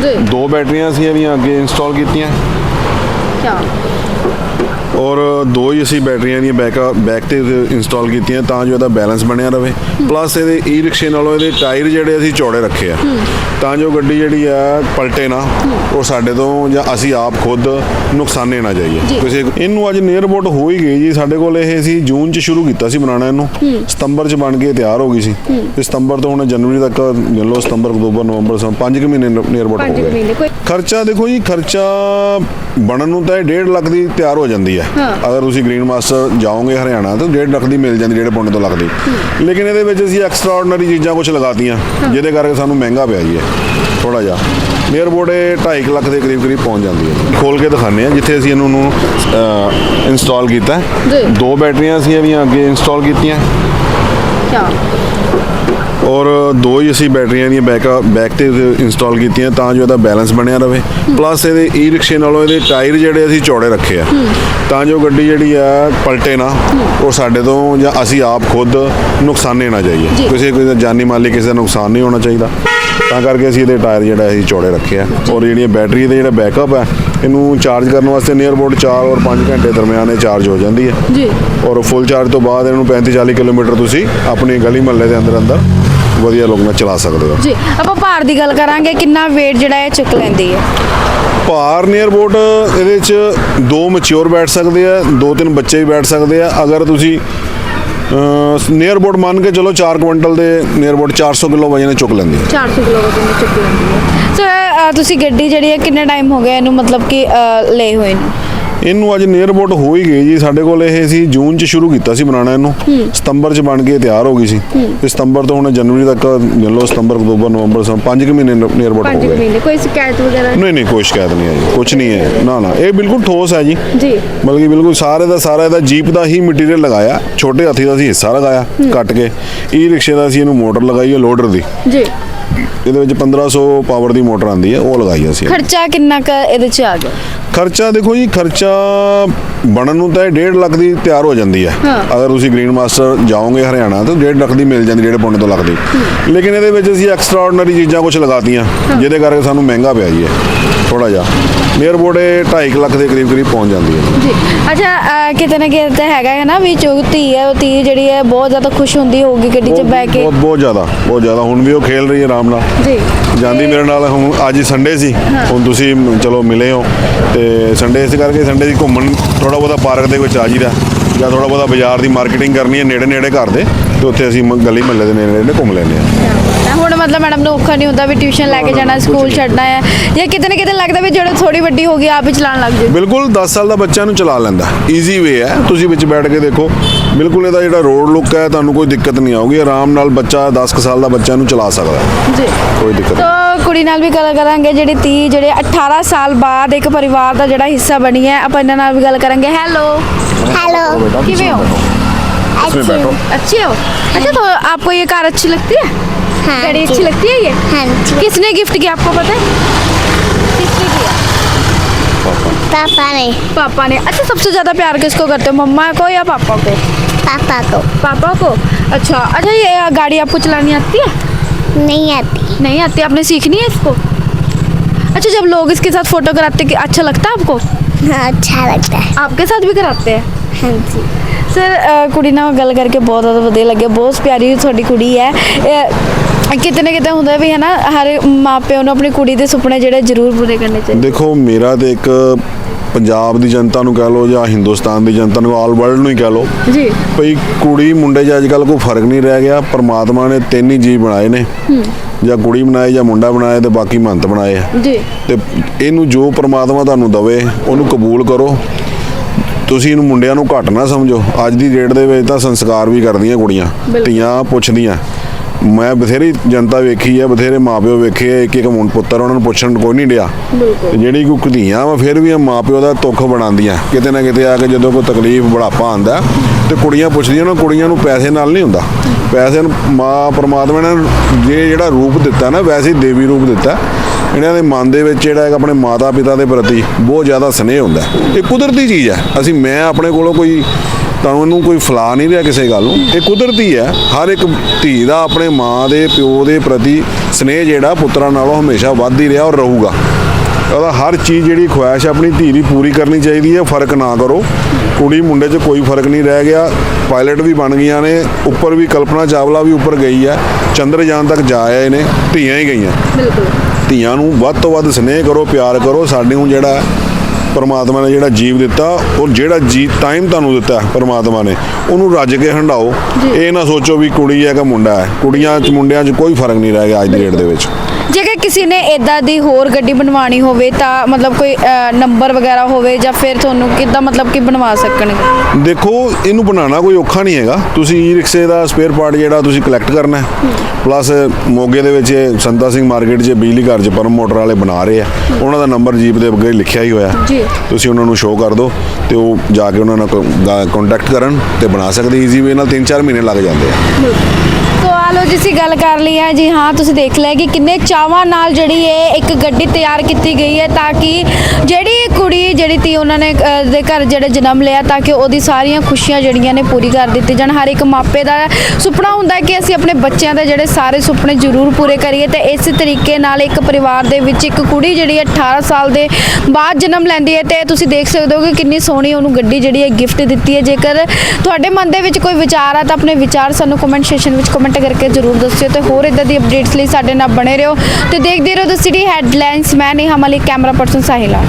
ਜੀ। ਦੋ ਬੈਟਰੀਆਂ ਅਸੀਂ ਇਹਦੀਆਂ ਅੱਗੇ ਇੰਸਟਾਲ ਕੀਤੀਆਂ क्या ਔਰ ਦੋ ਹੀ ਅਸੀਂ ਬੈਟਰੀਆਂ ਦੀਆਂ ਬੈਕ ਬੈਕ ਤੇ ਇੰਸਟਾਲ ਕੀਤੀਆਂ ਤਾਂ ਜੋ ਇਹਦਾ ਬੈਲੈਂਸ ਬਣਿਆ ਰਹੇ ਪਲੱਸ ਇਹਦੇ ਈ ਰਿਕਸ਼ੇ ਨਾਲੋਂ ਇਹਦੇ ਟਾਇਰ ਜਿਹੜੇ ਅਸੀਂ ਚੌੜੇ ਰੱਖੇ ਆ। ਤਾਂ ਜੋ ਗੱਡੀ ਜਿਹੜੀ ਆ ਪਲਟੇ ਨਾ ਉਹ ਸਾਡੇ ਤੋਂ ਜਾਂ ਅਸੀਂ ਆਪ ਖੁਦ ਨੁਕਸਾਨੇ ਨਾ ਜਾਈਏ। ਕਿਸੇ ਇਹਨੂੰ ਅੱਜ ਨੀਅਰ ਬੋਟ ਹੋ ਹੀ ਗਈ ਜੀ। ਸਾਡੇ ਕੋਲ ਇਹ ਸੀ ਜੂਨ ਚ ਸ਼ੁਰੂ ਕੀਤਾ ਸੀ ਬਣਾਉਣਾ ਇਹਨੂੰ। ਸਤੰਬਰ ਚ ਬਣ ਕੇ ਤਿਆਰ ਹੋ ਗਈ ਸੀ। ਤੇ ਸਤੰਬਰ ਤੋਂ ਹੁਣ ਜਨਵਰੀ ਤੱਕ ਗਿਣ ਲਓ ਸਤੰਬਰ ਅਕਤੂਬਰ ਨਵੰਬਰ ਸਮ 5 ਮਹੀਨੇ ਨੀਅਰ ਬੋਟ ਹੋ ਗਿਆ ਖਰਚਾ ਦੇਖੋ ਜੀ ਖਰਚਾ ਬਣਨ ਨੂੰ ਤਾਂ 1.5 ਲੱਖ ਦੀ ਤਿਆਰ ਹੋ ਜਾਂਦੀ ਹੈ। ਅਗਰ ਤੁਸੀਂ ਗ੍ਰੀਨ ਮਾਸਟਰ ਜਾਓਗੇ ਹਰਿਆਣਾ ਤਾਂ 1.5 ਲੱਖ ਦੀ ਮਿਲ ਜਾਂਦੀ ਜਿਹੜੇ ਪੁੰਨ ਤੋਂ ਲੱਗਦੀ। ਲੇਕਿਨ ਇਹਦੇ ਵਿੱਚ ਅਸੀਂ ਐਕਸਟਰਾ ਆਰਡੀਨਰੀ ਚੀਜ਼ਾਂ ਕੁਝ ਲਗਾਤੀਆਂ ਜਿਹਦੇ ਕਰਕੇ ਸਾਨੂੰ ਮਹਿੰਗਾ ਪਿਆ ਜੀ ਇਹ ਥੋੜਾ ਜਿਹਾ। ਇਹ 2.5 ਲੱਖ ਦੇ ਕਰੀਬ ਕਰੀਬ ਪਹੁੰਚ ਜਾਂਦੀ ਹੈ ਖੋਲ ਕੇ ਦਿਖਾਉਂਦੇ ਆ ਜਿੱਥੇ ਅਸੀਂ ਇਹਨੂੰ ਨੂੰ ਇੰਸਟਾਲ ਕੀਤਾ। ਦੋ ਬੈਟਰੀਆਂ ਅਸੀਂ ਇਹਦੀਆਂ ਅੱਗੇ ਇੰਸਟਾਲ ਕੀਤੀਆਂ। क्या ਔਰ ਦੋ ਹੀ ਅਸੀਂ ਬੈਟਰੀਆਂ ਦੀਆਂ ਬੈਕ ਬੈਕ ਤੇ ਇੰਸਟਾਲ ਕੀਤੀਆਂ ਤਾਂ ਜੋ ਇਹਦਾ ਬੈਲੈਂਸ ਬਣਿਆ ਰਵੇ। ਪਲੱਸ ਇਹਦੇ ਈ ਰਿਕਸ਼ੇ ਨਾਲੋਂ ਇਹਦੇ ਟਾਇਰ ਜਿਹੜੇ ਅਸੀਂ ਚੌੜੇ ਰੱਖੇ ਆ। ਤਾਂ ਜੋ ਗੱਡੀ ਜਿਹੜੀ ਆ ਪਲਟੇ ਨਾ ਉਹ ਸਾਡੇ ਤੋਂ ਜਾਂ ਅਸੀਂ ਆਪ ਖੁਦ ਨੁਕਸਾਨੇ ਨਾ ਜਾਈਏ। ਜੀ। ਕਿਸੇ ਦਾ ਜਾਨੀ ਮਾਲੀ ਕਿਸੇ ਦਾ ਨੁਕਸਾਨ ਨਹੀਂ ਹੋਣਾ ਚਾਹੀਦਾ। ਤਾਂ ਕਰਕੇ ਅਸੀਂ ਇਹਦੇ ਟਾਇਰ ਜਿਹੜਾ ਅਸੀਂ ਚੌੜੇ ਰੱਖੇ ਆ। ਔਰ ਜਿਹੜੀਆਂ ਬੈਟਰੀ ਦੇ ਜਿਹੜਾ ਬੈਕਅਪ ਹੈ ਇਹਨੂੰ ਚਾਰਜ ਕਰਨ ਵਾਸਤੇ ਨੀਅਰ ਅਬਾਊਟ 4 ਔਰ 5 ਘੰਟੇ ਦਰਮਿਆਨ ਇਹ ਚਾਰਜ ਹੋ ਜਾਂਦੀ ਹੈ जी ਔਰ ਫੁੱਲ ਚਾਰਜ ਤੋਂ ਬਾਅਦ ਇਹਨੂੰ 35 40 ਕਿਲੋਮੀਟਰ ਤੁਸੀਂ ਆਪਣੀ ਗਲੀ ਮਹੱਲੇ ਦੇ ਅੰਦਰ ਅੰਦਰ ਵਧੀਆ ਲੋਕ ਨਾਲ ਚਲਾ ਸਕਦੇ ਹੋ ਜੀ ਆਪਾਂ ਭਾਰ ਦੀ ਗੱਲ ਕਰਾਂਗੇ ਕਿੰਨਾ weight ਜਿਹੜਾ ਇਹ ਚੁੱਕ ਲੈਂਦੀ ਹੈ? ਭਾਰ ਨੀਅਰ ਬੋਟ ਇਹਦੇ ਚ ਦੋ ਮੈਚੁਰ ਬੈਠ ਸਕਦੇ ਆ ਦੋ ਤਿੰਨ ਬੱਚੇ ਵੀ ਬੈਠ ਸਕਦੇ ਆ। ਅਗਰ ਤੁਸੀਂ ਨੀਅਰ ਬੋਟ ਮੰਨ ਕੇ ਚਲੋ 4 ਕੁਇੰਟਲ ਦੇ ਨੀਅਰ ਬੋਟ 400 ਕਿਲੋ ਵਜਨ ਚੁੱਕ ਲੈਂਦੀ ਹੈ 400 ਕਿਲੋ ਵਜਨ ਚੁੱਕ ਲੈਂਦੀ ਹੈ। ਸੋ ਤੁਸੀਂ ਗੱਡੀ ਜਿਹੜੀ ਹੈ ਕਿੰਨੇ ਟਾਈਮ ਹੋ ਗਿਆ ਇਹਨੂੰ ਮਤਲਬ ਕਿ ਲਏ ਹੋਏ ਨੂੰ? ਇਹਨੂੰ ਅੱਜ ਨੀਅਰ ਬੋਟ ਹੋ ਹੀ ਗਈ ਜੀ। ਸਾਡੇ ਕੋਲ ਇਹ ਸੀ ਜੂਨ ਚ ਸ਼ੁਰੂ ਕੀਤਾ ਸੀ ਬਣਾਉਣਾ ਇਹਨੂੰ। ਸਤੰਬਰ ਚ ਬਣ ਕੇ ਤਿਆਰ ਹੋ ਗਈ ਸੀ। ਤੇ ਸਤੰਬਰ ਤੋਂ ਹੁਣ ਜਨਵਰੀ ਤੱਕ ਗਿਣ ਲਓ ਸਤੰਬਰ ਅਕਤੂਬਰ ਨਵੰਬਰ ਸਮ 5 ਮਹੀਨੇ ਨੀਅਰ ਬੋਟ ਹੋ 5 ਗਏ। ਮਹੀਨੇ। ਕੋਈ ਸ਼ਿਕਾਇਤ ਵਗੈਰਾ? ਨਹੀਂ ਨਹੀਂ ਕੋਈ ਸ਼ਿਕਾਇਤ ਨਹੀਂ ਜੀ। ਕੁਝ ਨਹੀਂ ਹੈ। ਨਾ ਨਾ। ਇਹ ਬਿਲਕੁਲ ਠੋਸ ਹੈ ਜੀ। ਜੀ। ਮਤਲਬ ਕਿ ਬਿਲਕੁਲ ਸਾਰੇ ਦਾ ਸਾਰਾ ਇਹਦਾ ਜੀਪ ਦਾ ਹੀ ਮਟੀਰੀਅਲ ਲਗਾਇਆ। ਛੋਟੇ ਹਾਥੀ ਦਾ ਅਸੀਂ ਹਿੱਸਾ ਲਗਾਇਆ ਕੱਟ ਕੇ। ਈ ਰਿਕਸ਼ੇ ਦਾ ਅਸੀਂ ਇਹਨੂੰ ਮੋਟਰ ਲਗਾਈ ਹੈ ਲੋਡਰ ਦੀ। ਜੀ। ਇਹਦੇ ਵਿੱਚ 1500 ਪਾਵਰ ਦੀ ਮੋਟਰ ਆਂਦੀ ਹੈ ਉਹ ਲਗਾਈ ਅਸੀਂ। ਖਰਚਾ ਕਿੰਨਾ ਕ ਇਹਦੇ ਚ ਆ ਗਿਆ? ਖਰਚਾ ਦੇਖੋ ਜੀ ਖਰਚਾ ਬਣਨ ਨੂੰ ਤਾਂ ਇਹ 1.5 ਲੱਖ ਦੀ ਤਿਆਰ ਹੋ ਜਾਂਦੀ ਹੈ। ਅਗਰ ਤੁਸੀਂ ਗ੍ਰੀਨ ਮਾਸਟਰ ਜਾਓਗੇ ਹਰਿਆਣਾ ਤਾਂ 1.5 ਲੱਖ ਦੀ ਮਿਲ ਜਾਂਦੀ ਜਿਹੜੇ ਪੁੰਨ ਤੋਂ ਲੱਗਦੀ ਲੇਕਿਨ ਇਹਦੇ ਵਿੱਚ ਅਸੀਂ ਐਕਸਟਰਾ ਆਰਡੀਨਰੀ ਚੀਜ਼ਾਂ ਕੁਝ ਲਗਾਤੀਆਂ ਜਿਹਦੇ ਕਰਕੇ ਸਾਨੂੰ ਮਹਿੰਗਾ ਪਿਆ ਜੀ ਥੋੜਾ ਜਿਹਾ। ਨੀਅਰ ਇਹ 2.5 ਲੱਖ ਦੇ ਕਰੀਬ ਕਰੀਬ ਪਹੁੰਚ ਜਾਂਦੀ ਹੈ। ਜੀ। ਅੱਛਾ ਕਿਤੇ ਨਾ ਕਿਤੇ ਹੈਗਾ ਹੈ ਨਾ ਵੀ ਜੋ ਧੀ ਹੈ ਉਹ ਧੀ ਜਿਹੜੀ ਹੈ ਬਹੁਤ ਜ਼ਿਆਦਾ ਖੁਸ਼ ਹੁੰਦੀ ਹੋਊਗੀ ਗੱਡੀ 'ਚ ਬਹਿ ਕੇ। ਬਹੁਤ ਬਹੁਤ ਜ਼ਿਆਦਾ ਬਹੁਤ ਜ਼ਿਆਦਾ। ਹੁਣ ਵੀ ਉਹ ਖੇਲ ਰਹੀ ਹੈ ਆਰਾਮ ਨਾਲ। ਜੀ। ਜਾਂਦੀ ਮੇਰੇ ਨਾਲ ਹੁਣ ਅੱਜ ਸੰਡੇ ਸੀ। ਹੁਣ ਤੁਸੀਂ ਚਲੋ ਮਿਲੇ ਹੋ। ਤੇ ਸੰਡੇ ਇਸ ਕਰਕੇ ਸੰਡੇ ਦੀ ਘੁੰਮਣ ਥੋੜਾ ਬਹੁਤਾ ਪਾਰਕ ਦੇ ਵਿੱਚ ਆ ਜੀਦਾ ਜਾਂ ਥੋੜਾ ਬਹੁਤਾ ਬਾਜ਼ਾਰ ਦੀ ਮਾਰਕੀਟਿੰਗ ਕਰਨੀ ਹੈ ਨੇੜੇ ਨੇੜੇ ਘਰ ਦੇ ਤੇ ਉੱਥੇ ਅਸੀਂ ਮ- ਗਲੀ ਮਹੱਲੇ ਦੇ ਨੇੜੇ ਨੇੜੇ ਘੁੰਮ ਲੈਂਦੇ ਆ ਤਾਂ ਹੁਣ ਮਤਲਬ ਮੈਡਮ ਨੂੰ ਔਖਾ ਨਹੀਂ ਹੁੰਦਾ ਵੀ ਟਿਊਸ਼ਨ ਲੈ ਕੇ ਜਾਣਾ ਸਕੂਲ ਛੱਡਣਾ ਹੈ ਜਾਂ ਕਿਤੇ ਨਾ ਕਿਤੇ ਲੱਗਦਾ ਵੀ ਜਿਹੜਾ ਥੋੜੀ ਵੱਡੀ ਹੋ ਗਈ ਆਪ ਹੀ ਚਲਾਉਣ ਲੱਗ ਜੇ ਬਿਲਕੁਲ 10 ਸਾਲ ਦਾ ਬੱਚਾ ਨੂੰ ਚਲਾ ਲੈਂਦਾ। ਈਜ਼ੀ ਵੇ ਹੈ। ਤੁਸੀਂ ਵਿੱਚ ਬੈਠ ਕੇ ਦੇਖੋ। ਬਿਲਕੁਲ ਇਹਦਾ ਜਿਹੜਾ ਰੋਡ ਲੁੱਕ ਹੈ ਤੁਹਾਨੂੰ ਕੋਈ ਦਿੱਕਤ ਨਹੀਂ ਆਊਗੀ ਆਰਾਮ ਨਾਲ ਬੱਚਾ 10 ਕੁ ਸਾਲ ਦਾ ਬੱਚਾ ਨੂੰ ਚਲਾ ਸਕਦਾ ਹੈ ਜੀ ਕੋਈ ਦਿੱਕਤ ਨਹੀਂ ਤਾਂ ਕੁੜੀ ਨਾਲ ਵੀ ਗੱਲ ਕਰਾਂਗੇ ਜਿਹੜੀ ਤੀ ਜਿਹੜੇ 18 ਸਾਲ ਬਾਅਦ ਇੱਕ ਪਰਿਵਾਰ ਦਾ ਜਿਹੜਾ ਹਿੱਸਾ ਬਣੀ ਹੈ ਆਪਾਂ ਇਹਨਾਂ ਨਾਲ ਵੀ ਗੱਲ ਕਰਾਂਗੇ ਹੈਲੋ हेलो ਕਿਵੇਂ ਹੋ इसमें बैठो अच्छे हो अच्छा तो आपको ये कार अच्छी लगती है हाँ गाड़ी जी। अच्छी लगती है ये हाँ जी किसने गिफ्ट किया आपको पता है किसने किया पापा ने पापा ने अच्छा सबसे ज्यादा प्यार किसको करते हो मम्मा को या पापा को पापा को पापा को अच्छा अच्छा ये गाड़ी आपको चलानी आती है नहीं आती नहीं आती आपने सीखनी है इसको अच्छा जब लोग इसके साथ फोटो कराते कि अच्छा लगता है आपको हाँ, अच्छा लगता है आपके साथ भी कराते हैं हाँ जी ਸਰ ਅ, ਕੁੜੀ ਨਾਲ ਗੱਲ ਕਰਕੇ ਬਹੁਤ ਜ਼ਿਆਦਾ ਵਧੀਆ ਲੱਗਿਆ ਬਹੁਤ ਪਿਆਰੀ ਤੁਹਾਡੀ ਕੁੜੀ ਹੈ ਇਹ ਕਿਤੇ ਨਾ ਕਿਤੇ ਹੁੰਦਾ ਵੀ ਹੈ ਨਾ ਹਰ ਮਾਪਿਆਂ ਨੂੰ ਆਪਣੀ ਕੁੜੀ ਦੇ ਸੁਪਨੇ ਜਿਹੜੇ ਜ਼ਰੂਰ ਪੂਰੇ ਕਰਨੇ ਚਾਹੀਦੇ ਦੇਖੋ ਮੇਰਾ ਤੇ ਇੱਕ ਪੰਜਾਬ ਦੀ ਜਨਤਾ ਨੂੰ ਕਹਿ ਲਓ ਜਾਂ ਹਿੰਦੁਸਤਾਨ ਦੀ ਜਨਤਾ ਨੂੰ ਆਲ ਵਰਲਡ ਨੂੰ ਹੀ ਕਹਿ ਲਓ ਜੀ। ਭਈ ਕੁੜੀ ਮੁੰਡੇ 'ਚ ਅੱਜ ਕੱਲ ਕੋਈ ਫ਼ਰਕ ਨਹੀਂ ਰਹਿ ਗਿਆ ਪਰਮਾਤਮਾ ਨੇ ਤਿੰਨ ਹੀ ਜੀਵ ਬਣਾਏ ਨੇ। ਜਾਂ ਕੁੜੀ ਬਣਾਏ ਜਾਂ ਮੁੰਡਾ ਬਣਾਏ ਤੇ ਬਾਕੀ ਮੰਤ ਬਣਾਏ ਆ। ਜੀ। ਤੇ ਇਹਨੂੰ ਜੋ ਪਰਮਾਤਮਾ ਤੁਹਾਨੂੰ ਦਵੇ ਉਹਨੂੰ ਕਬੂਲ ਕਰੋ। ਤੁਸੀਂ ਇਹਨੂੰ ਮੁੰਡਿਆਂ ਨੂੰ ਘੱਟ ਨਾ ਸਮਝੋ। ਅੱਜ ਦੀ ਡੇਟ ਦੇ ਵਿੱਚ ਤਾਂ ਸੰਸਕਾਰ ਵੀ ਕਰਦੀਆਂ ਕੁੜੀਆਂ। ਧੀਆਂ ਪੁੱਛਦੀਆਂ। ਮੈਂ ਬਥੇਰੀ ਜਨਤਾ ਵੇਖੀ ਆ ਬਥੇਰੇ ਮਾਪਿਓ ਵੇਖੇ ਆ ਇੱਕ ਇੱਕ ਮੁੰਡ ਪੁੱਤਰ ਉਹਨਾਂ ਨੂੰ ਪੁੱਛਣ ਕੋਈ ਨਹੀਂ ਡਿਆ। ਜਿਹੜੀ ਕੋਈ ਧੀਆਂ ਵਾ ਫਿਰ ਵੀ ਇਹ ਮਾਪਿਓ ਦਾ ਤੁੱਖ ਬਣਾਉਂਦੀਆਂ। ਕਿਤੇ ਨਾ ਕਿਤੇ ਆ ਕੇ ਜਦੋਂ ਕੋਈ ਤਕਲੀਫ ਬੁਢਾਪਾ ਆਂਦਾ ਤੇ ਕੁੜੀਆਂ ਪੁੱਛਦੀਆਂ ਨਾ ਕੁੜੀਆਂ ਨੂੰ ਪੈਸੇ ਨਾਲ ਨਹੀਂ ਹੁੰਦਾ। ਪੈਸੇ ਨੂੰ ਮਾਂ ਪਰਮਾਤਮਾ ਨੇ ਜੇ ਜਿਹੜਾ ਰੂਪ ਦਿੱਤਾ ਨਾ ਵੈਸੇ ਹੀ ਦੇਵੀ ਰੂਪ ਦਿੱਤਾ। ਇਹਨਾਂ ਦੇ ਮਨ ਦੇ ਵਿੱਚ ਜਿਹੜਾ ਹੈ ਆਪਣੇ ਮਾਤਾ ਪਿਤਾ ਦੇ ਪ੍ਰਤੀ ਬਹੁਤ ਜ਼ਿਆਦਾ ਸਨੇਹ ਹੁੰਦਾ। ਹੈ। ਇਹ ਕੁਦਰਤੀ ਚੀਜ਼ ਹੈ। ਅਸੀਂ ਮੈਂ ਆਪਣੇ ਕੋਲੋਂ ਕੋਈ ਤੁਹਾਨੂੰ ਇਹਨੂੰ ਕੋਈ ਫਲਾ ਨਹੀਂ ਰਿਹਾ ਕਿਸੇ ਗੱਲ ਨੂੰ। ਇਹ ਕੁਦਰਤੀ ਹੈ। ਹਰ ਇੱਕ ਧੀ ਦਾ ਆਪਣੇ ਮਾਂ ਦੇ ਪਿਓ ਦੇ ਪ੍ਰਤੀ ਸਨੇਹ ਜਿਹੜਾ ਪੁੱਤਰਾਂ ਨਾਲੋਂ ਹਮੇਸ਼ਾ ਵੱਧ ਹੀ ਰਿਹਾ ਔਰ ਰਹੂਗਾ। ਉਹਦਾ ਹਰ ਚੀਜ਼ ਜਿਹੜੀ ਖੁਆਇਸ਼ ਆਪਣੀ ਧੀ ਦੀ ਪੂਰੀ ਕਰਨੀ ਚਾਹੀਦੀ ਹੈ। ਫ਼ਰਕ ਨਾ ਕਰੋ। ਕੁੜੀ ਮੁੰਡੇ 'ਚ ਕੋਈ ਫ਼ਰਕ ਨਹੀਂ ਰਹਿ ਗਿਆ। ਪਾਇਲਟ ਵੀ ਬਣ ਗਈਆਂ ਨੇ। ਉੱਪਰ ਵੀ ਕਲਪਨਾ ਚਾਵਲਾ ਵੀ ਉੱਪਰ ਗਈ ਹੈ। ਚੰਦਰਯਾਨ ਤੱਕ ਜਾ ਆਏ ਨੇ। ਧੀਆਂ ਹੀ ਗਈਆਂ। ਬਿਲਕੁਲ। ਧੀਆਂ ਨੂੰ ਵੱਧ ਤੋਂ ਵੱਧ ਸਨੇਹ ਕਰੋ ਪਿਆਰ ਕਰੋ। ਸਾਡੇ ਨੂੰ ਜਿਹੜਾ ਪਰਮਾਤਮਾ ਨੇ ਜਿਹੜਾ ਜੀਵ ਦਿੱਤਾ ਉਹ ਜਿਹੜਾ ਜੀ ਟਾਈਮ ਤੁਹਾਨੂੰ ਦਿੱਤਾ ਪਰਮਾਤਮਾ ਨੇ ਉਹਨੂੰ ਰੱਜ ਕੇ ਹੰਡਾਓ ਇਹ ਨਾ ਸੋਚੋ ਵੀ ਕੁੜੀ ਹੈ ਕਿ ਮੁੰਡਾ ਹੈ। ਕੁੜੀਆਂ 'ਚ ਮੁੰਡਿਆਂ 'ਚ ਕੋਈ ਫ਼ਰਕ ਨਹੀਂ ਰਹਿ ਗਿਆ ਅੱਜ ਦੀ ਡੇਟ ਦੇ ਵਿੱਚ। ਜੇਕਰ ਕਿਸੇ ਨੇ ਇਦਾਂ ਦੀ ਹੋਰ ਗੱਡੀ ਬਣਵਾਣੀ ਹੋਵੇ ਤਾਂ ਮਤਲਬ ਕੋਈ ਨੰਬਰ ਵਗੈਰਾ ਹੋਵੇ ਜਾਂ ਫਿਰ ਤੁਹਾਨੂੰ ਕਿੱਦਾਂ ਮਤਲਬ ਕਿ ਬਣਵਾ ਸਕਣਗੇ? ਦੇਖੋ ਇਹਨੂੰ ਬਣਾਉਣਾ ਕੋਈ ਔਖਾ ਨਹੀਂ ਹੈਗਾ। ਤੁਸੀਂ ਈ ਰਿਕਸ਼ੇ ਦਾ ਸਪੇਅਰ ਪਾਰਟ ਜਿਹੜਾ ਤੁਸੀਂ ਕਲੈਕਟ ਕਰਨਾ ਹੈ। ਪਲੱਸ ਮੋਗੇ ਦੇ ਵਿੱਚ ਸੰਤਾ ਸਿੰਘ ਮਾਰਕੀਟ 'ਚ ਬਿਜਲੀ ਘਰ 'ਚ ਪਰਮ ਮੋਟਰ ਵਾਲੇ ਬਣਾ ਰਹੇ ਆ। ਉਹਨਾਂ ਦਾ ਨੰਬਰ ਜੀਪ ਦੇ ਅੱਗੇ ਲਿਖਿਆ ਹੀ ਹੋਇਆ ਜੀ। ਤੁਸੀਂ ਉਹਨਾਂ ਨੂੰ ਸ਼ੋਅ ਕਰ ਦਿਓ ਤੇ ਉਹ ਜਾ ਕੇ ਉਹਨਾਂ ਨਾਲ ਕੰਟੈਕਟ ਕਰਨ ਤੇ ਬਣਾ ਸਕਦੇ। ਈਜ਼ੀ ਵੇ ਨਾਲ 3-4 ਮਹੀਨੇ ਲੱਗ ਜਾਂਦੇ ਆ। ਸੋ ਆ ਲੋ ਜਿਸੀ ਗੱਲ ਕਰ ਲਈ ਹੈ। ਜੀ ਹਾਂ ਤੁਸੀਂ ਦੇਖ ਲਿਆ ਕਿ ਕਿੰਨੇ ਚਾਵਾਂ ਨਾਲ ਜਿਹੜੀ ਇਹ ਇੱਕ ਗੱਡੀ ਤਿਆਰ ਕੀਤੀ ਗਈ ਹੈ ਤਾਂ ਕਿ ਜਿਹੜੀ ਕੁੜੀ, ਜਿਹੜੀ ਤੀ ਉਹਨਾਂ ਨੇ ਦੇ ਘਰ ਜਿਹੜੇ ਜਨਮ ਲਿਆ ਤਾਂ ਕਿ ਉਹਦੀ ਸਾਰੀਆਂ ਖੁਸ਼ੀਆਂ ਜਿਹੜੀਆਂ ਨੇ ਪੂਰੀ ਕਰ ਦਿੱਤੀ ਜਾਣ। ਹਰ ਇੱਕ ਮਾਪੇ ਦਾ ਸੁਪਨਾ ਹੁੰਦਾ ਕਿ ਅਸੀਂ ਆਪਣੇ ਬੱਚਿਆਂ ਦੇ ਜਿਹੜੇ ਸਾਰੇ ਸੁਪਨੇ ਜ਼ਰੂਰ ਪੂਰੇ ਕਰੀਏ ਤੇ ਇਸੇ ਤਰੀਕੇ ਨਾਲ ਇੱਕ ਪਰਿਵਾਰ ਦੇ ਵਿੱਚ ਇੱਕ ਕੁੜੀ ਜਿਹੜੀ ਹੈ 18 ਸਾਲ ਦੇ ਬਾਅਦ ਜਨਮ ਲੈਂਦੀ ਹੈ ਤੇ ਤੁਸੀਂ ਦੇਖ ਸਕਦੇ ਹੋ ਕਿ ਕਿੰਨੀ ਸੋਹਣੀ ਉਹਨੂੰ ਗੱਡੀ ਜਿਹੜੀ ਹੈ ਗਿਫਟ ਦਿੱਤੀ ਹੈ। ਜੇਕਰ ਤੁਹਾਡੇ ਮਨ ਦੇ ਵਿੱਚ ਕੋਈ ਵਿਚਾਰ ਆ ਤਾਂ ਆਪਣੇ ਵਿਚਾਰ ਸਾਨੂੰ ਕਮੈਂਟ ਸੈਸ਼ਨ ਵਿੱਚ ਕਮੈਂਟ ਕਰਕੇ ਜ਼ਰੂਰ ਦੱਸਿਓ ਤੇ ਹੋਰ ਇਦਾਂ ਦੀ ਅਪਡੇਟਸ ਲਈ ਸਾਡੇ ਨਾਲ ਬਣੇ ਰਹੋ। ਤੇ ਦੇਖਦੇ ਰਹੋ ਦ ਸਿਟੀ ਹੈਡਲਾਈਨਸ ਮੈਂ ਨੇਹਾ ਮਲਿਕ ਕੈਮਰਾ ਪਰਸਨ ਸਾਹਿਲਾ।